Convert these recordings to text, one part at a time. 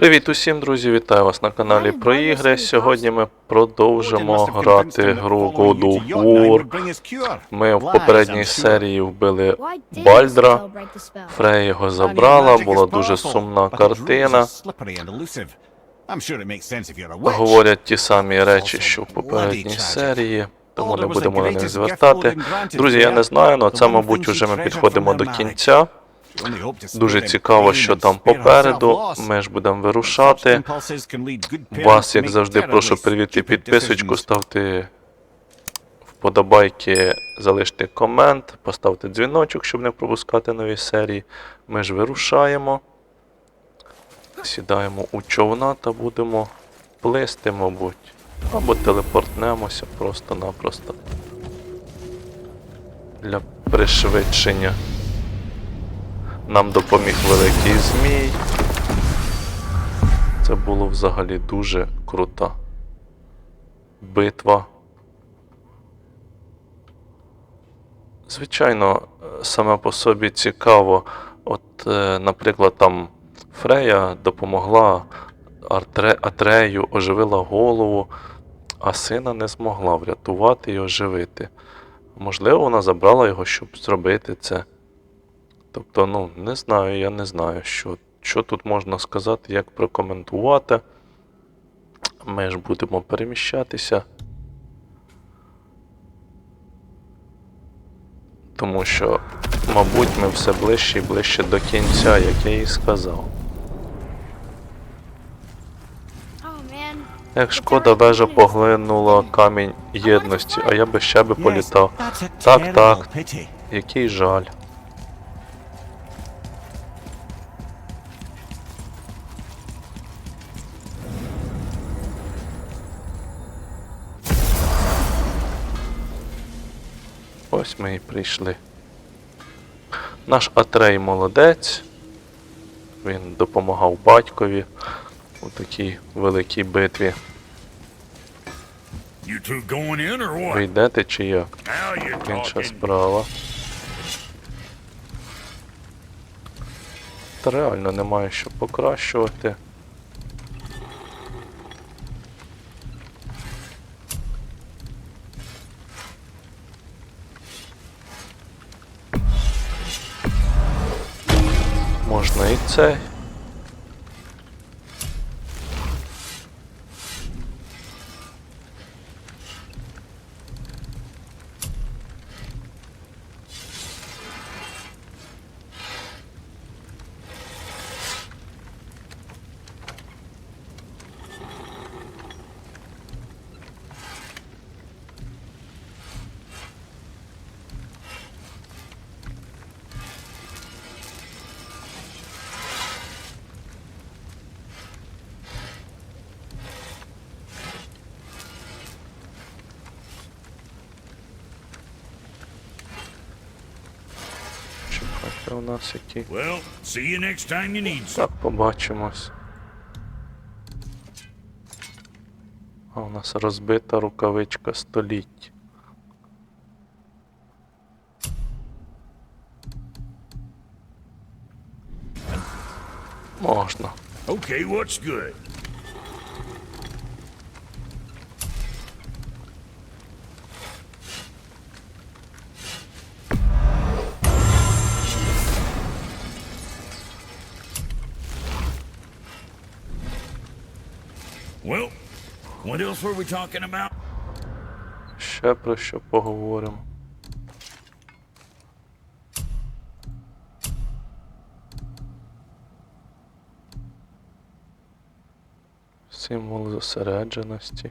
Привіт усім, друзі! Вітаю вас на каналі про ігри. Сьогодні ми продовжимо грати гру God of War. Ми в попередній серії вбили Бальдра. Фрея його забрала, була дуже сумна картина. Говорять ті самі речі, що в попередній серії, тому не будемо на них звертати. Друзі, я не знаю, але це, мабуть, уже ми підходимо до кінця. Дуже цікаво, що там попереду. Ми ж будемо вирушати. Вас, як завжди, прошу привіти підписочку, ставте вподобайки, залиште комент, поставте дзвіночок, щоб не пропускати нові серії. Ми ж вирушаємо. Сідаємо у човна та будемо плисти, мабуть. Або телепортнемося просто-напросто. Для пришвидшення. Нам допоміг великий змій. Це було взагалі дуже крута битва. Звичайно, саме по собі цікаво. От, е, наприклад, там Фрея допомогла Атрею, оживила голову, а сина не змогла врятувати і оживити. Можливо, вона забрала його, щоб зробити це. Тобто, ну, не знаю, я не знаю, що, що тут можна сказати, як прокоментувати. Ми ж будемо переміщатися. Тому що, мабуть, ми все ближче і ближче до кінця, як я і сказав. Як шкода, вежа поглинула камінь єдності, а я би ще би політав. Так, так. Який жаль. Ми і прийшли. Наш Атрей молодець. Він допомагав батькові у такій великій битві. Ви йдете чи як? Інша справа. Та реально немає що покращувати. Можна і у нас які. Well, see you next time you need. Так, побачимось. А у нас розбита рукавичка століть. Можна. Okay, what's good? Else were we talking about? Ще про що поговоримо. Символ зосередженості.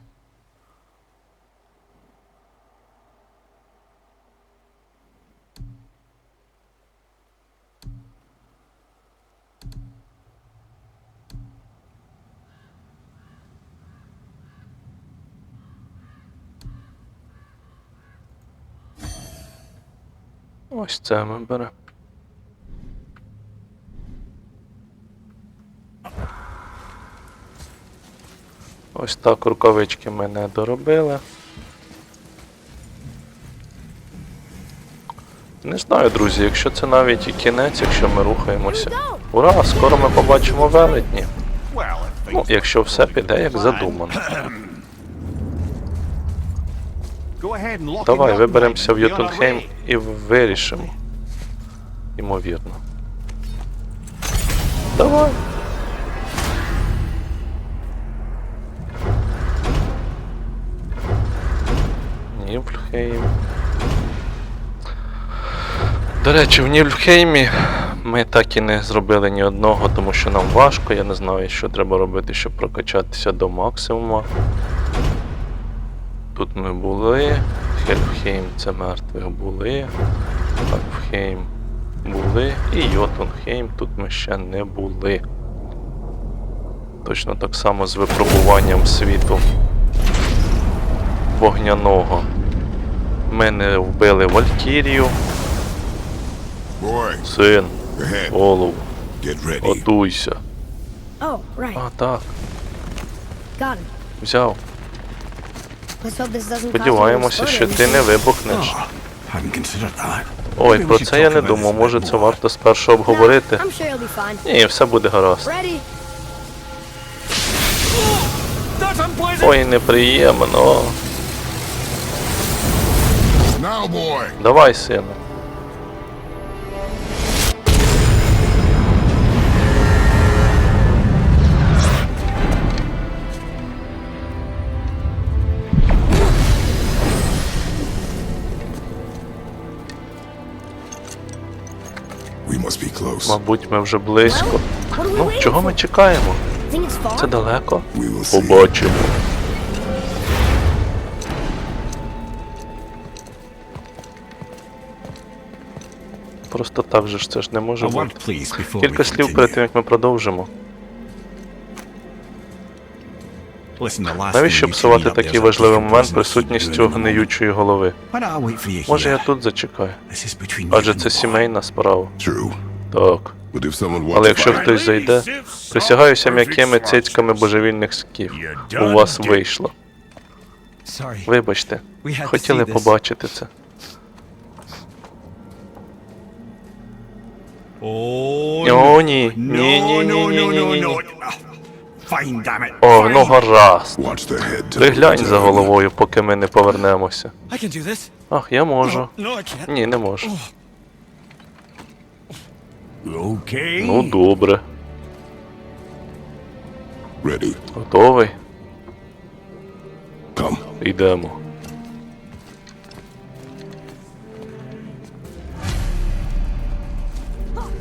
Ось це ми беремо. Ось так рукавички ми не доробили. Не знаю, друзі, якщо це навіть і кінець, якщо ми рухаємося. Ура! Скоро ми побачимо велетні. Ну, якщо все піде як задумано. Давай, виберемося в Йотунхейм і вирішимо. Ймовірно. Давай. Нівльхейм. До речі, в Нівльхеймі ми так і не зробили ні одного, тому що нам важко. Я не знаю, що треба робити, щоб прокачатися до максимуму. Тут ми були. Хельфхейм це мертвих були. Апфхейм були. І Йотунхейм тут ми ще не були. Точно так само з випробуванням світу вогняного. Ми не вбили Валькірію. Син, голову, готуйся. Oh. А, так, взяв. Сподіваємося, що ти не вибухнеш. That. Ой, про це я не думав. Може це варто спершу обговорити. Ні, все буде гаразд. Ой, неприємно. Давай, сину. Мабуть, ми вже близько. Ну, чого ми чекаємо? Це далеко? Побачимо. Просто так же ж це ж не може бути. Кілька слів перед тим, як ми продовжимо. Навіщо псувати такий важливий момент присутністю гниючої голови? Може я тут зачекаю? Адже це сімейна справа. Так. Але якщо хтось зайде, присягаюся м'якими цицьками божевільних скіф. У вас вийшло. Вибачте, хотіли побачити це. Oh, О, ні. Ні, ні, ні, ні, ні, ні, ні. О, ну гаразд. Приглянь за головою, поки ми не повернемося. Ах, я можу. Ні, не можу. Okay. Ну, добре. Ready. Готовий? Come. Йдемо.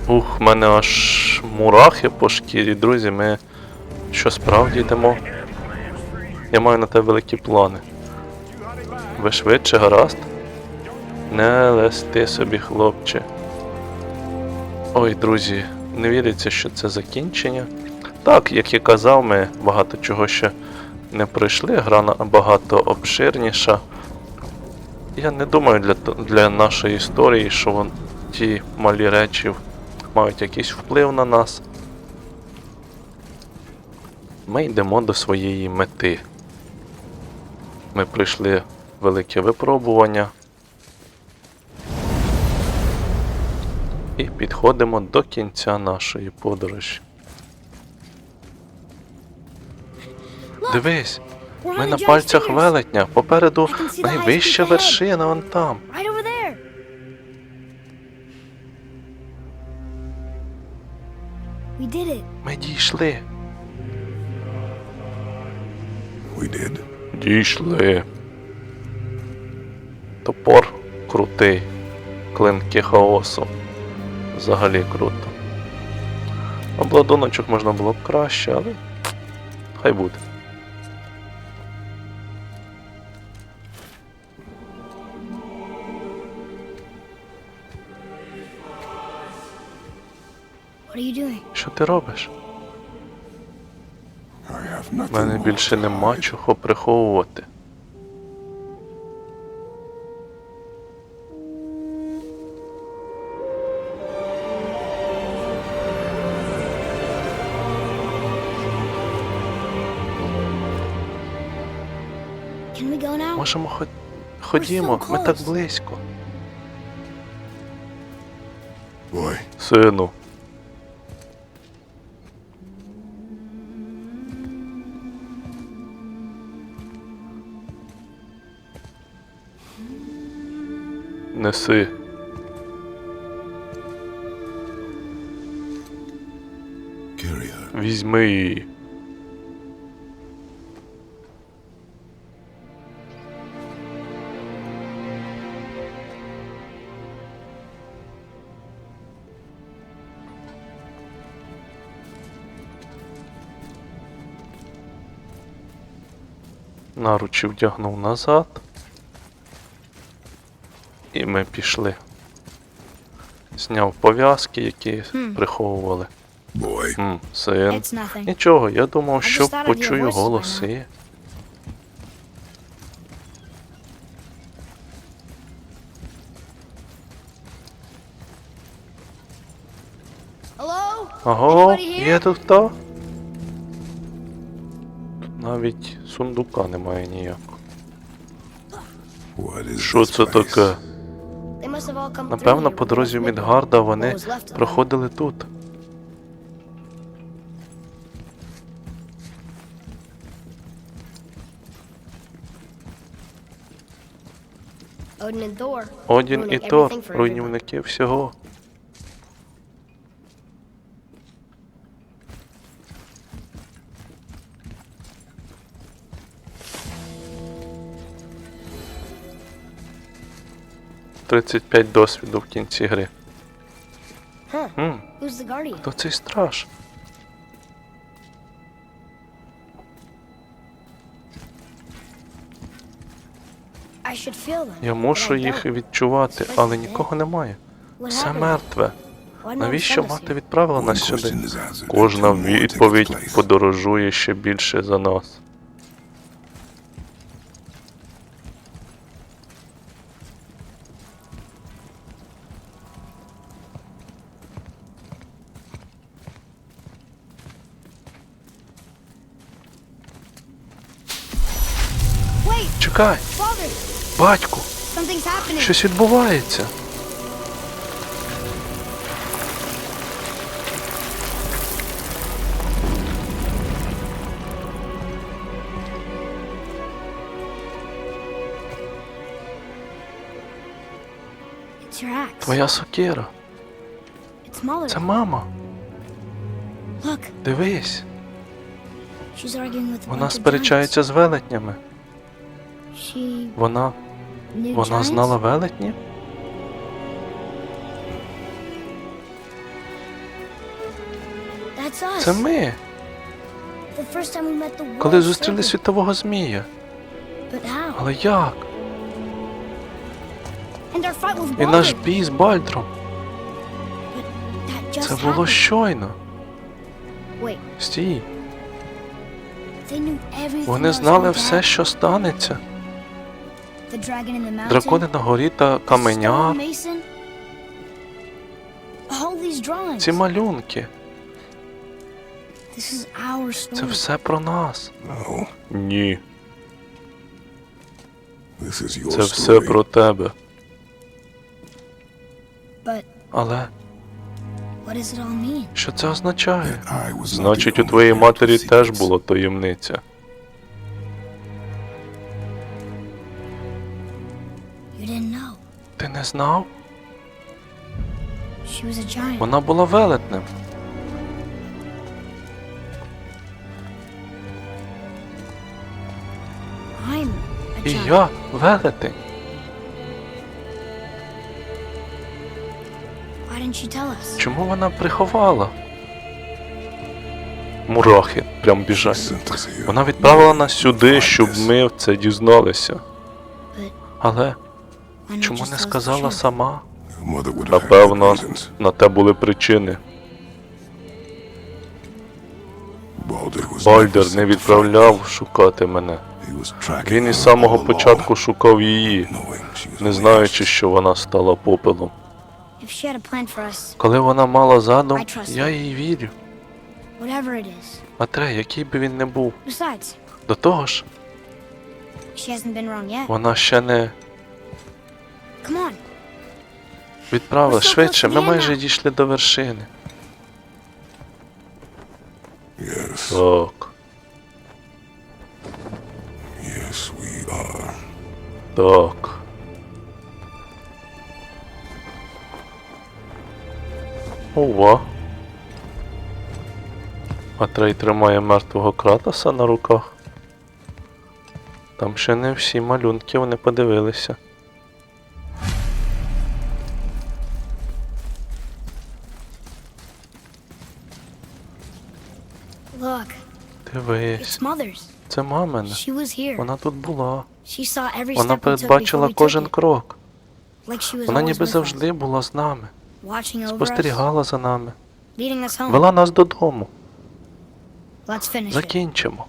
Ух, в мене аж мурахи по шкірі, друзі, ми що справді йдемо? Я маю на тебе великі плани. Ви швидше, гаразд? Не лести собі, хлопче. Ой, друзі, не віриться, що це закінчення. Так, як і казав, ми багато чого ще не пройшли, гра набагато обширніша. Я не думаю для, для нашої історії, що вон, ті малі речі мають якийсь вплив на нас. Ми йдемо до своєї мети. Ми пройшли велике випробування. І підходимо до кінця нашої подорожі. Дивись, ми на пальцях велетня. Попереду найвища вершина вон там. Ми дійшли. Дійшли. Топор крутий. Клинки хаосу. Взагалі круто. Обладуночок можна було б краще, але хай буде. Що ти робиш? У мене більше нема чого приховувати. Можемо ход... ходімо, ми так близько. Ой. Сину. Неси. Візьми її. Наручі вдягнув назад. І ми пішли. Зняв пов'язки, які приховували. Boy, М, син. Нічого, я думав, що почую голоси. Ого, є тут хто? Тут навіть сундука немає ніякого. Що це таке? Напевно, по дорозі в. Мідгарда вони проходили тут. Одін і Тор, руйнівники всього. Тридцять п'ять досвіду в кінці гри. Huh. М, Who's the guardian? хто цей страж? Я мушу їх відчувати, але нікого немає. Все мертве. Навіщо мати відправила нас сюди? Кожна відповідь подорожує ще більше за нас. Wait, Чекай, батьку, щось відбувається. Твоя сокира. Це мама. Дивись, вона сперечається з велетнями. She Вона. knew Вона giants? знала велетні? That's us. Це ми. The first time we met the world Коли зустріли serpent. світового змія. But how? Але як? And our fight with І наш бій з Бальдром. That just Це було happened. щойно. Wait, Стій. they knew everything Вони was знали все, happen. що станеться. Дракони на горі та drawings. Ці малюнки. Це все про нас. No, Ні. this is your Це все про тебе. Але що це означає? Значить, у твоєї матері теж була таємниця. You didn't know. Ти не знав? She was a giant. Вона була велетнем. I'm a І giant. я велетень. Why didn't she tell us? Чому вона приховала? Мурахи прям біжать. Вона відправила нас сюди, щоб ми в це дізналися. But Але чому не сказала сама? Напевно, на те були причини. Бальдер не відправляв шукати мене. Він із самого початку шукав її, не знаючи, що вона стала попелом. Коли вона мала задум, я їй вірю. Матре, який би він не був. До того ж, вона ще не Come. Відправили швидше, ми майже дійшли до вершини. Так, yes, we are. так. Ова. Атрей тримає мертвого кратоса на руках. Там ще не всі малюнки вони подивилися. Look, Дивись, it's Mother's. це мамина. She was here. Вона тут була. She saw every Вона step we took before передбачила took кожен it. крок. Like she was Вона always ніби with us, завжди була з нами, watching over us, спостерігала за нами, leading us home. вела нас додому. Let's finish it. Закінчимо.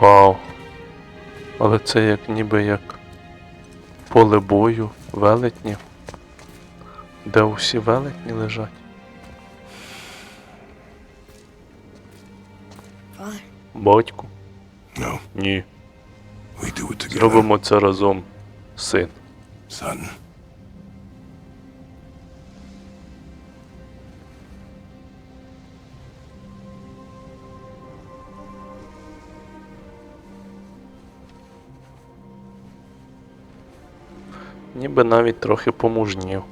Вау. Але це як ніби як поле бою велетнів, де усі велетні лежать. Батьку. No, Ні. Зробимо це разом, син. Son. Ніби навіть трохи помужнів.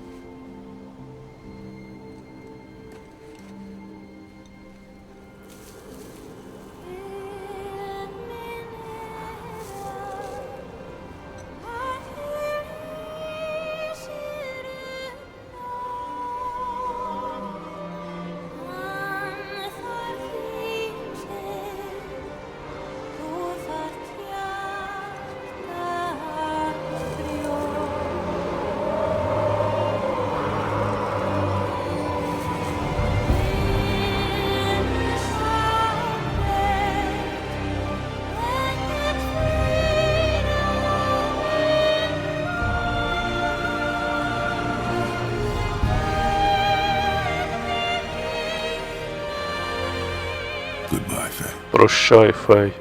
Прощай, Фей.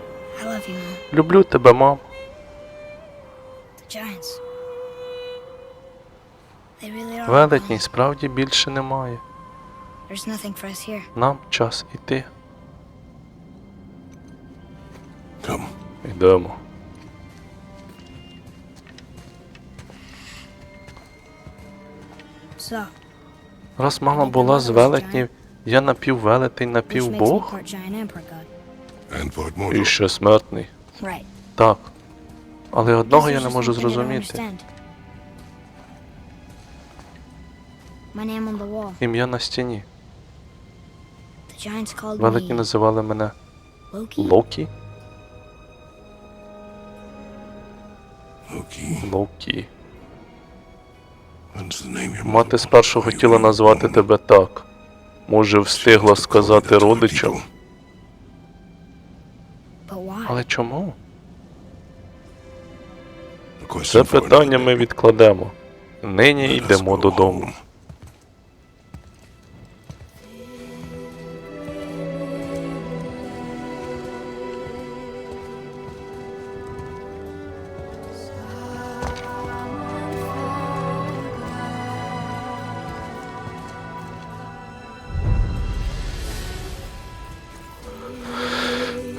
I love you, Mom. Люблю тебе, мам. The giants. They really are. Велетній справді більше немає. There's nothing for us here. Нам час іти. Come. Йдемо. So, Раз мама була з велетнів, я напіввелетень, which makes me напівбог part giant and part god. І ще смертний. Так. Але одного я не можу зрозуміти. Ім'я на стіні. Me називали мене. Локі. Локі. Мати спершу хотіла назвати тебе так. Може, встигла сказати родичам. Але чому? Це питання ми відкладемо. Нині йдемо додому.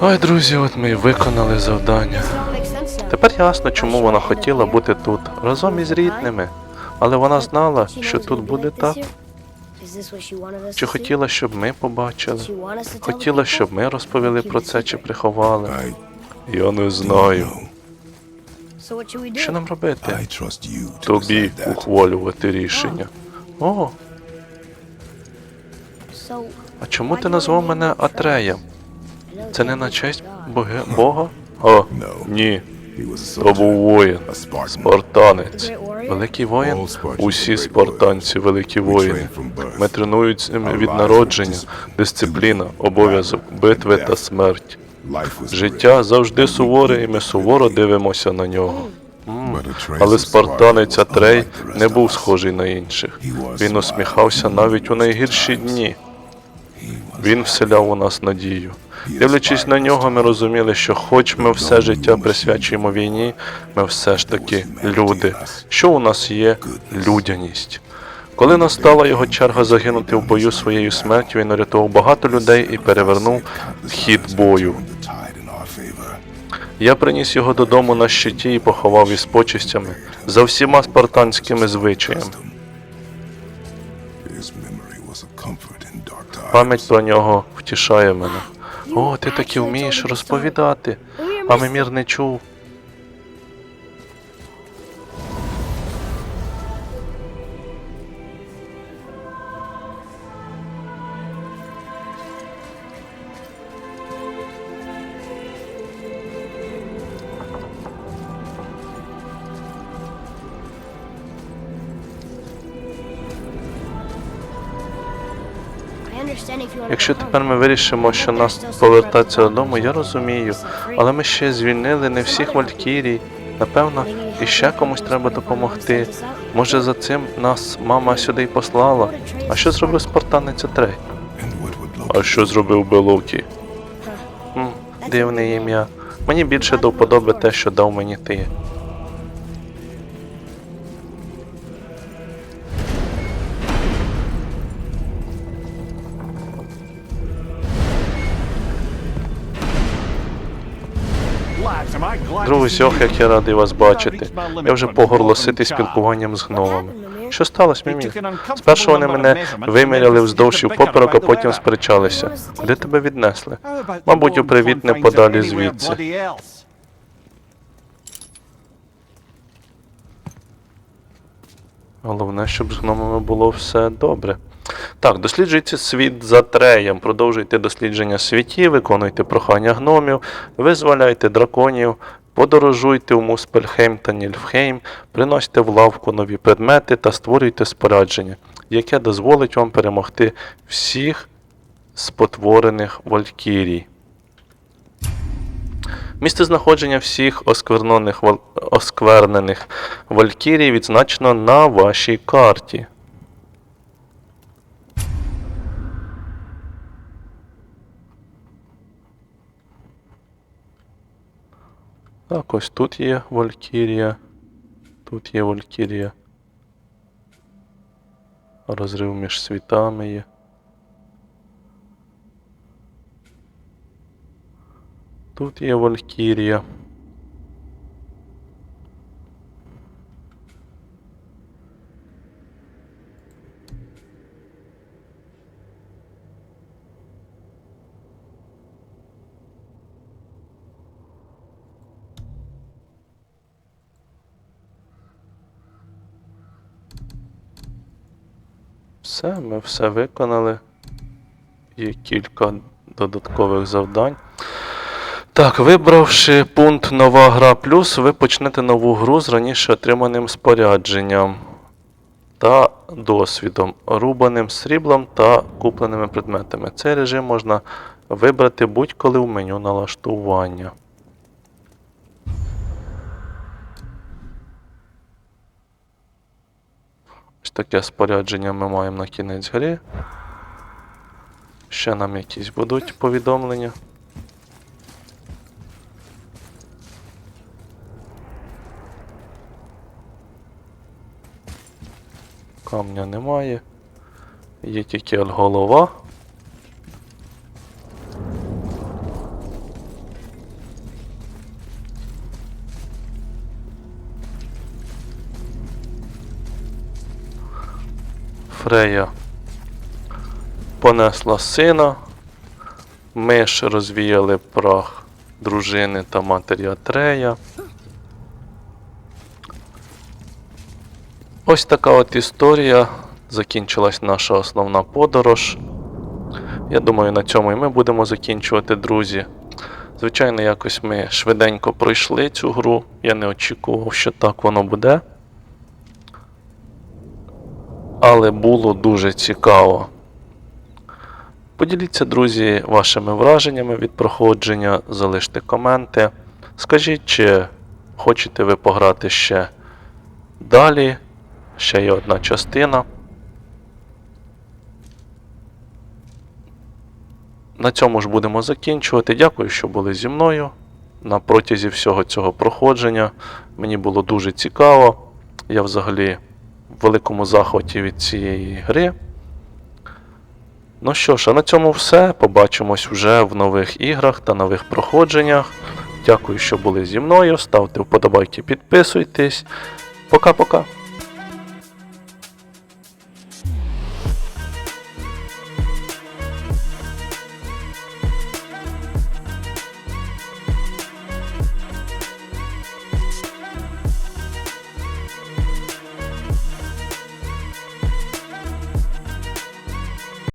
Ой, друзі, от ми і виконали завдання. Тепер ясно, чому вона хотіла бути тут, разом із рідними. Але вона знала, що тут буде так. Чи хотіла, щоб ми побачили? Хотіла, щоб ми розповіли про це чи приховали. Я не знаю. Що нам робити? Тобі ухвалювати рішення. О, а чому ти назвав мене Атреєм? Це не на честь боги... Бога? О, ні. То був воїн, спартанець. Великий воїн? Усі спартанці великі воїни. Ми тренуються від народження, дисципліна, обов'язок, битви та смерть. Життя завжди суворе, і ми суворо дивимося на нього. Atreus Але спартанець Атрей не був схожий на інших. Він усміхався навіть у найгірші дні. Він вселяв у нас надію. Дивлячись на нього, ми розуміли, що хоч ми все життя присвячуємо війні, ми все ж таки люди. Що у нас є людяність. Коли настала його черга загинути в бою своєю смертю, він урятував багато людей і перевернув хід бою. Я приніс його додому на щиті і поховав із почистями за всіма спартанськими звичаями. Пам'ять про нього втішає мене. О, ти таки вмієш розповідати, а Мимір не чув. Якщо тепер ми вирішимо, що нас повертатися додому, я розумію. Але ми ще звільнили не всіх валькірій. Напевно, іще комусь треба допомогти. Може, за цим нас мама сюди й послала. А що зробив спартанець Loki А що зробив Белокі? М, Дивне ім'я. Мені більше до вподоби те, що дав мені ти. Друзі, як я радий вас бачити. Я вже по горло спілкуванням з гномами. Що сталося, Мімі? Спершу вони мене виміряли вздовж і впоперек, а потім сперечалися. Куди тебе віднесли? Мабуть, у привітне подалі звідси. Головне, щоб з гномами було все добре. Так, досліджуйте світ за треєм, продовжуйте дослідження світів, виконуйте прохання гномів, визволяйте драконів, подорожуйте у Муспельхейм та Нільфхейм, приносьте в лавку нові предмети та створюйте спорядження, яке дозволить вам перемогти всіх спотворених валькірій. Місце знаходження всіх осквернених, вал... осквернених валькірій відзначено на вашій карті. Так, ось тут є Валькірія. Тут є Валькірія. Розрив між світами є. Тут є Валькірія. Все, ми все виконали. Є кілька додаткових завдань. Так, вибравши пункт Нова гра плюс, ви почнете нову гру з раніше отриманим спорядженням та досвідом, рубаним сріблом та купленими предметами. Цей режим можна вибрати будь-коли в меню налаштування. Таке спорядження ми маємо на кінець гри. Ще нам якісь будуть повідомлення. Камня немає. Є тільки голова. Фрея понесла сина. Ми ж розвіяли прах дружини та матері Атрея. Ось така от історія. Закінчилась наша основна подорож. Я думаю, на цьому і ми будемо закінчувати, друзі. Звичайно, якось ми швиденько пройшли цю гру. Я не очікував, що так воно буде. Але було дуже цікаво. Поділіться, друзі, вашими враженнями від проходження, залиште коменти. Скажіть, чи хочете ви пограти ще далі. Ще є одна частина. На цьому ж будемо закінчувати. Дякую, що були зі мною на протязі всього цього проходження. Мені було дуже цікаво. Я взагалі в великому захваті від цієї гри. Ну що ж, а на цьому все. Побачимось вже в нових іграх та нових проходженнях. Дякую, що були зі мною. Ставте вподобайки, підписуйтесь. Пока-пока.